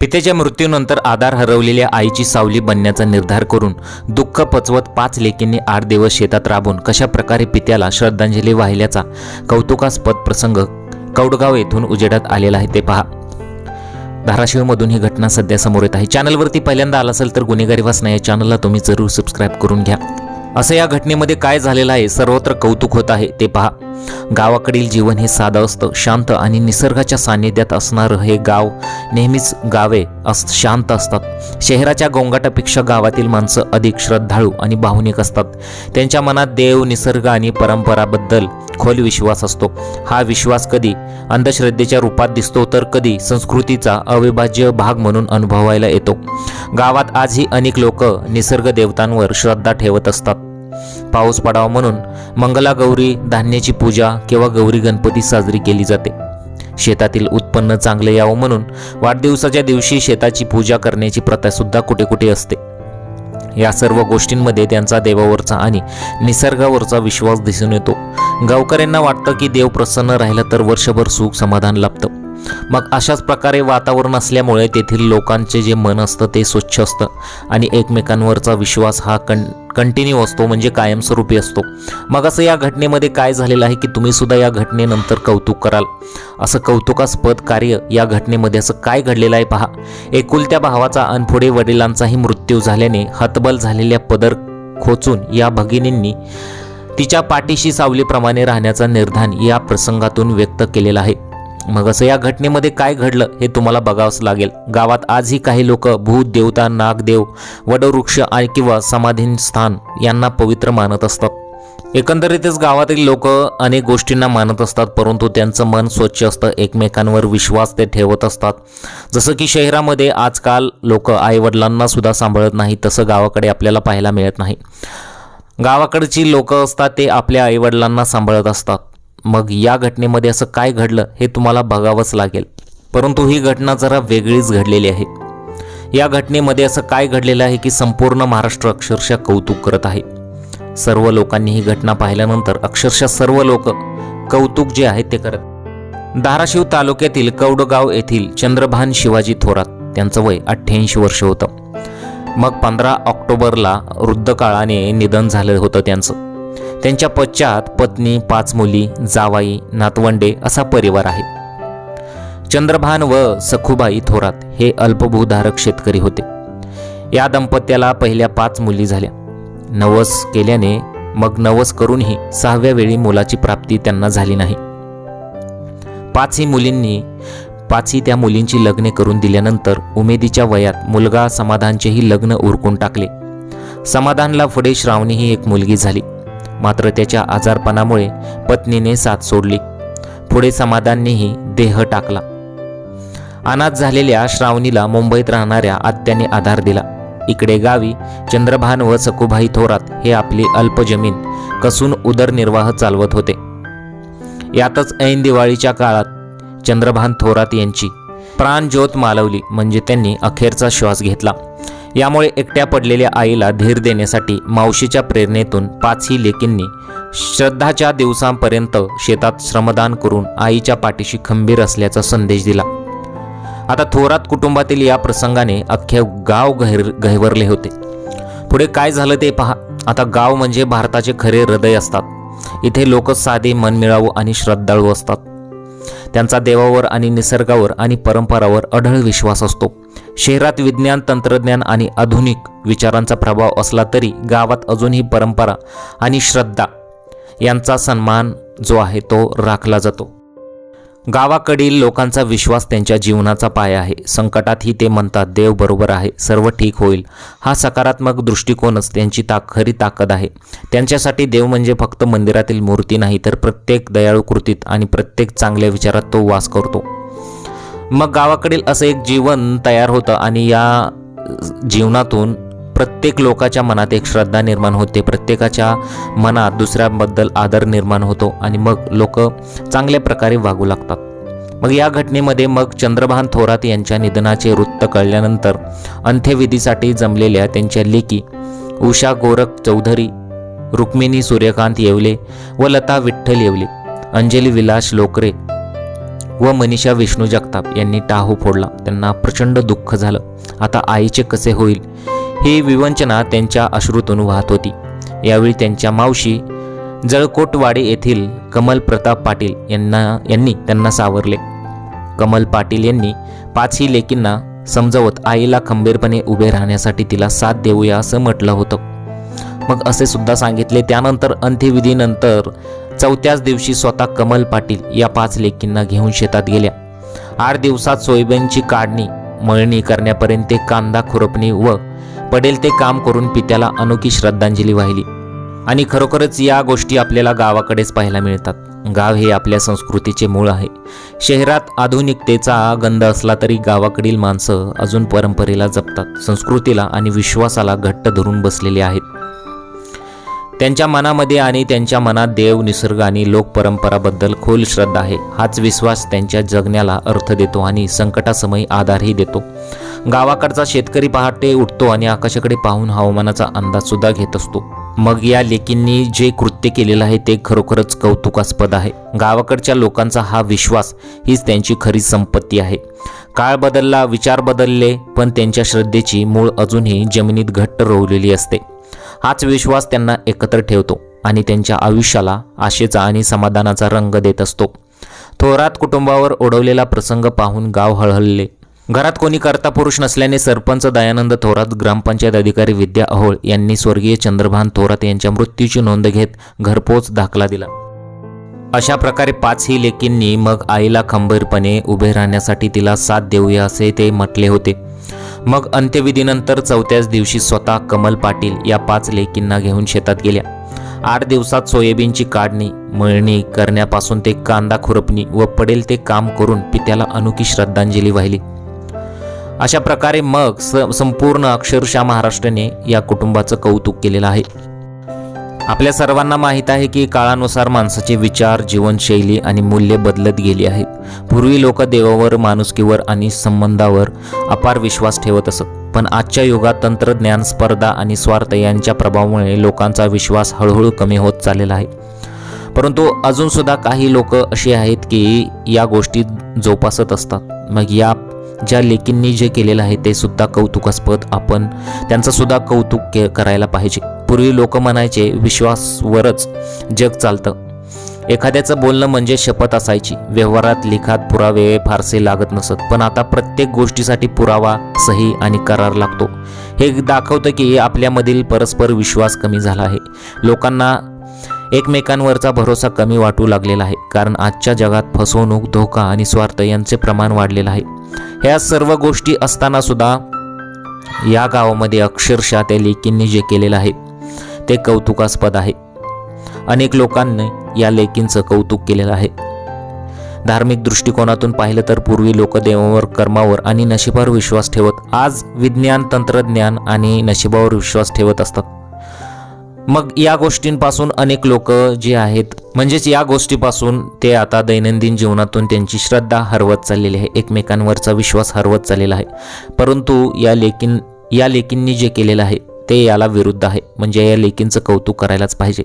पितेच्या मृत्यूनंतर आधार हरवलेल्या आईची सावली बनण्याचा निर्धार करून दुःख पचवत पाच लेकींनी आठ दिवस शेतात राबून कशा प्रकारे पित्याला श्रद्धांजली वाहिल्याचा कौतुकास्पद प्रसंग कौडगाव येथून उजेडात आलेला आहे ते पहा. धाराशिवमधून ही घटना सध्या समोर येत आहे. चॅनलवरती पहिल्यांदा आला असेल तर गुन्हेगारी वाचना या चॅनलला तुम्ही जरूर सबस्क्राईब करून घ्या. असं या घटनेमध्ये काय झालेलं आहे सर्वत्र कौतुक होत आहे ते पहा. गावाकडील जीवन हे साधं असतं शांत आणि निसर्गाच्या सान्निध्यात असणारं हे गाव नेहमीच गावे अस शांत असतात. शहराच्या गोंगाटापेक्षा गावातील माणसं अधिक श्रद्धाळू आणि भावनिक असतात. त्यांच्या मनात देव निसर्ग आणि परंपराबद्दल खोल विश्वास असतो. हा विश्वास कधी अंधश्रद्धेच्या रूपात दिसतो तर कधी संस्कृतीचा अविभाज्य भाग म्हणून अनुभवायला येतो. गावात आजही अनेक लोक निसर्ग देवतांवर श्रद्धा ठेवत असतात. पाऊस पडावा म्हणून मंगला गौरी धान्याची पूजा किंवा गौरी गणपती साजरी केली जाते. शेतातील उत्पन्न चांगले यावं म्हणून वाढदिवसाच्या दिवशी शेताची पूजा करण्याची प्रथा सुद्धा कुठे कुठे असते. या सर्व गोष्टींमध्ये त्यांचा देवावरचा आणि निसर्गावरचा विश्वास दिसून येतो. गावकऱ्यांना वाटतं की देव प्रसन्न राहिला तर वर्षभर सुख समाधान लाभतं. मग अशाच प्रकारे वातावरण असल्यामुळे तेथील लोकांचे जे मन असतं ते स्वच्छ असतं आणि एकमेकांवरचा विश्वास हा कं कंटिन्यू असतो म्हणजे कायमस्वरूपी असतो. मग असं या घटनेमध्ये काय झालेलं आहे की तुम्ही सुद्धा या घटनेनंतर कौतुक कराल? असं कौतुकास्पद कार्य या घटनेमध्ये असं काय घडलेलं आहे पहा. एकुलत्या भावाचा अनफोडे वडिलांचाही मृत्यू झाल्याने हतबल झालेल्या पदर खोचून या भगिनींनी तिच्या पाठीशी सावलीप्रमाणे राहण्याचा निर्धान या प्रसंगातून व्यक्त केलेला आहे. मग असं या घटनेमध्ये काय घडलं हे तुम्हाला बघावंच लागेल. गावात आजही काही लोक भूत देवता नागदेव वडवृक्ष आणि किंवा समाधीन स्थान यांना पवित्र मानत असतात. एकंदरीतच गावातील लोक अनेक गोष्टींना मानत असतात परंतु त्यांचं मन स्वच्छ असतं एकमेकांवर विश्वास ते ठेवत असतात. जसं की शहरामध्ये आजकाल लोक आईवडिलांना सुद्धा सांभाळत नाही तसं गावाकडे आपल्याला पाहायला मिळत नाही. गावाकडची लोक असतात ते आपल्या आईवडिलांना सांभाळत असतात. मग या घटनेमध्ये असं काय घडलं हे तुम्हाला बघावंच लागेल. परंतु ही घटना जरा वेगळीच घडलेली आहे. या घटनेमध्ये असं काय घडलेलं आहे की संपूर्ण महाराष्ट्र अक्षरशः कौतुक करत आहे. सर्व लोकांनी ही घटना पाहिल्यानंतर अक्षरशः सर्व लोक कौतुक जे आहे ते करत. धाराशिव तालुक्यातील कौडगाव येथील चंद्रभान शिवाजी थोरात त्यांचं वय अठ्ठ्याऐंशी वर्ष होतं. मग पंधरा ऑक्टोबरला वृद्धकाळाने निधन झालं होतं त्यांचं. त्यांच्या पश्चात पत्नी पाच मुली जावाई नातवंडे असा परिवार आहे. चंद्रभान व सखुबाई थोरात हे अल्पभूधारक शेतकरी होते. या दंपत्याला पहिल्या पाच मुली झाल्या. नवस केल्याने मग नवस करूनही सहाव्या वेळी मुलाची प्राप्ती त्यांना झाली नाही. पाचही मुलींनी पाचही त्या मुलींची लग्ने करून दिल्यानंतर उमेदीच्या वयात मुलगा समाधानचेही लग्न उरकून टाकले. समाधानला पुढे श्रावणी ही एक मुलगी झाली. मात्र त्याच्या आजारपणामुळे पत्नीने साथ सोडली. पुढे समाधाननेही देह टाकला. अनाथ झालेल्या श्रावणीला मुंबईत राहणाऱ्या आत्याने आधार दिला. इकडे गावी चंद्रभान व सकुभाई थोरात हे आपली अल्प जमीन कसून उदरनिर्वाह चालवत होते. यातच ऐन दिवाळीच्या काळात चंद्रभान थोरात यांची प्राणज्योत मालवली म्हणजे त्यांनी अखेरचा श्वास घेतला. यामुळे एकट्या पडलेल्या आईला धीर देण्यासाठी मावशीच्या प्रेरणेतून पाचही लेकींनी श्रद्धाच्या दिवसांपर्यंत शेतात श्रमदान करून आईच्या पाठीशी खंबीर असल्याचा संदेश दिला. आता थोरात कुटुंबातील या प्रसंगाने अख्खे गाव गहिर गहिवरले होते. पुढे काय झालं ते पहा. आता गाव म्हणजे भारताचे खरे हृदय असतात. इथे लोक साधे मनमिळावू आणि श्रद्धाळू असतात. त्यांचा देवावर आणि निसर्गावर आणि परंपरावर अढळ विश्वास असतो. शहरात विज्ञान तंत्रज्ञान आणि आधुनिक विचारांचा प्रभाव असला तरी गावात अजूनही परंपरा आणि श्रद्धा यांचा सन्मान जो आहे तो राखला जातो. गावाकडील लोकांचा विश्वास त्यांच्या जीवनाचा पाया आहे. संकटातही ते म्हणतात देव बरोबर आहे सर्व ठीक होईल. हा सकारात्मक दृष्टिकोनच त्यांची ताक खरी ताकद आहे. त्यांच्यासाठी देव म्हणजे फक्त मंदिरातील मूर्ती नाही तर प्रत्येक दयाळू कृतीत आणि प्रत्येक चांगल्या विचारात तो वास करतो. मग गावाकडील असं एक जीवन तयार होतं आणि या जीवनातून प्रत्येक लोकाच्या मनात एक श्रद्धा निर्माण होते. प्रत्येकाच्या मनात दुसऱ्याबद्दल आदर निर्माण होतो आणि मग लोक चांगल्या प्रकारे वागू लागतात. मग या घटनेमध्ये मग चंद्रभान थोरात यांच्या निधनाचे वृत्त कळल्यानंतर अंत्यविधीसाठी जमलेल्या त्यांच्या लेखी उषा गोरख चौधरी रुक्मिणी सूर्यकांत येवले व लता विठ्ठल येवले अंजली विलास लोकरे व मनीषा विष्णू जगताप यांनी टाहू फोडला. त्यांना प्रचंड दुःख झालं. आता आईचे कसे होईल? ही विवंचना त्यांच्या अश्रूतून वाहत होती. यावेळी त्यांच्या मावशी जळकोटवाडी येथील कमल प्रताप पाटील यांना यांनी त्यांना सावरले. कमल पाटील यांनी पाचही लेकींना समजवत आईला खंबीरपणे उभे राहण्यासाठी तिला साथ देऊया असं म्हटलं होतं. मग असे सुद्धा सांगितले. त्यानंतर अंत्यविधीनंतर चौथ्याच दिवशी स्वतः कमल पाटील या पाच लेकींना घेऊन शेतात गेल्या. आठ दिवसात सोयाबीनची काढणी मळणी करण्यापर्यंत ते कांदा खुरपणी व पडेल ते काम करून पित्याला अनोखी श्रद्धांजली वाहिली. आणि खरोखरच या गोष्टी आपल्याला गावाकडेच पाहायला मिळतात. गाव हे आपल्या संस्कृतीचे मूळ आहे. शहरात आधुनिकतेचा गंध असला तरी गावाकडील माणसं अजून परंपरेला जपतात. संस्कृतीला आणि विश्वासाला घट्ट धरून बसलेले आहेत. त्यांच्या मनामध्ये आणि त्यांच्या मनात देव निसर्ग आणि लोकपरंपराबद्दल खोल श्रद्धा आहे. हाच विश्वास त्यांच्या जगण्याला अर्थ देतो आणि संकटासमयी आधारही देतो. गावाकडचा शेतकरी पहाटे उठतो आणि आकाशाकडे पाहून हवामानाचा अंदाज सुद्धा घेत असतो. मग या लेकींनी जे कृत्य केलेलं आहे ते खरोखरच कौतुकास्पद आहे. गावाकडच्या लोकांचा हा विश्वास हीच त्यांची खरी संपत्ती आहे. काळ बदलला विचार बदलले पण त्यांच्या श्रद्धेची मूळ अजूनही जमिनीत घट्ट रोवलेली असते. हाच विश्वास त्यांना एकत्र ठेवतो आणि त्यांच्या आयुष्याला आशेचा आणि समाधानाचा रंग देत असतो. थोरात कुटुंबावर ओढवलेला प्रसंग पाहून गाव हळहळले. घरात कोणी करता पुरुष नसल्याने सरपंच दयानंद थोरात ग्रामपंचायत अधिकारी विद्या अहोळ यांनी स्वर्गीय चंद्रभान थोरात यांच्या मृत्यूची नोंद घेत घरपोच दाखला दिला. अशा प्रकारे पाचही लेकींनी मग आईला खंबीरपणे उभे राहण्यासाठी तिला साथ देऊया असे ते म्हटले होते. मग अंत्यविधीनंतर चौथ्याच दिवशी स्वतः कमल पाटील या पाच लेकींना घेऊन शेतात गेल्या. आठ दिवसात सोयाबीनची काढणी मळणी करण्यापासून ते कांदा खुरपणी व पडेल ते काम करून पित्याला अनोखी श्रद्धांजली वाहिली. अशा प्रकारे मग स संपूर्ण अक्षरशः महाराष्ट्राने या कुटुंबाचं कौतुक केलेलं आहे. आपल्या सर्वांना माहीत आहे की काळानुसार माणसाचे विचार जीवनशैली आणि मूल्ये बदलत गेली आहेत. पूर्वी लोक देवावर माणुसकीवर आणि संबंधावर अपार विश्वास ठेवत असत. पण आजच्या युगात तंत्रज्ञान स्पर्धा आणि स्वार्थ यांच्या प्रभावामुळे लोकांचा विश्वास हळूहळू कमी होत चाललेला आहे. परंतु अजूनसुद्धा काही लोक अशी आहेत की या गोष्टी जोपासत असतात. मग या ज्या लेकींनी जे केलेलं आहे ते सुद्धा कौतुकास्पद. आपण त्यांचं सुद्धा कौतुक के करायला पाहिजे. पूर्वी लोक म्हणायचे विश्वासवरच जग चालतं. एखाद्याचं बोलणं म्हणजे शपथ असायची. व्यवहारात लिखात पुरावे फारसे लागत नसत. पण आता प्रत्येक गोष्टीसाठी पुरावा सही आणि करार लागतो. हे दाखवतं की आपल्यामधील परस्पर विश्वास कमी झाला आहे. लोकांना एकमेकांवरचा भरोसा कमी वाटू लागलेला आहे. कारण आजच्या जगात फसवणूक धोका आणि स्वार्थ यांचे प्रमाण वाढलेलं आहे. ह्या सर्व गोष्टी असताना सुद्धा या गावामध्ये अक्षरशः त्या लेकींनी जे केलेलं आहे ते कौतुकास्पद आहे. अनेक लोकांनी या लेकींचं कौतुक केलेलं आहे. धार्मिक दृष्टिकोनातून पाहिलं तर पूर्वी लोक देवावर कर्मावर आणि नशिबावर विश्वास ठेवत आज विज्ञान तंत्रज्ञान आणि नशिबावर विश्वास ठेवत असतात. मग या गोष्टींपासून अनेक लोक जे आहेत म्हणजेच या गोष्टीपासून ते आता दैनंदिन जीवनातून त्यांची श्रद्धा हरवत चाललेली आहे एकमेकांवरचा विश्वास हरवत चाललेला आहे. परंतु या लेकीन या लेकींनी जे केलेलं आहे ते याला विरुद्ध आहे. म्हणजे या लेकींचं कौतुक करायलाच पाहिजे.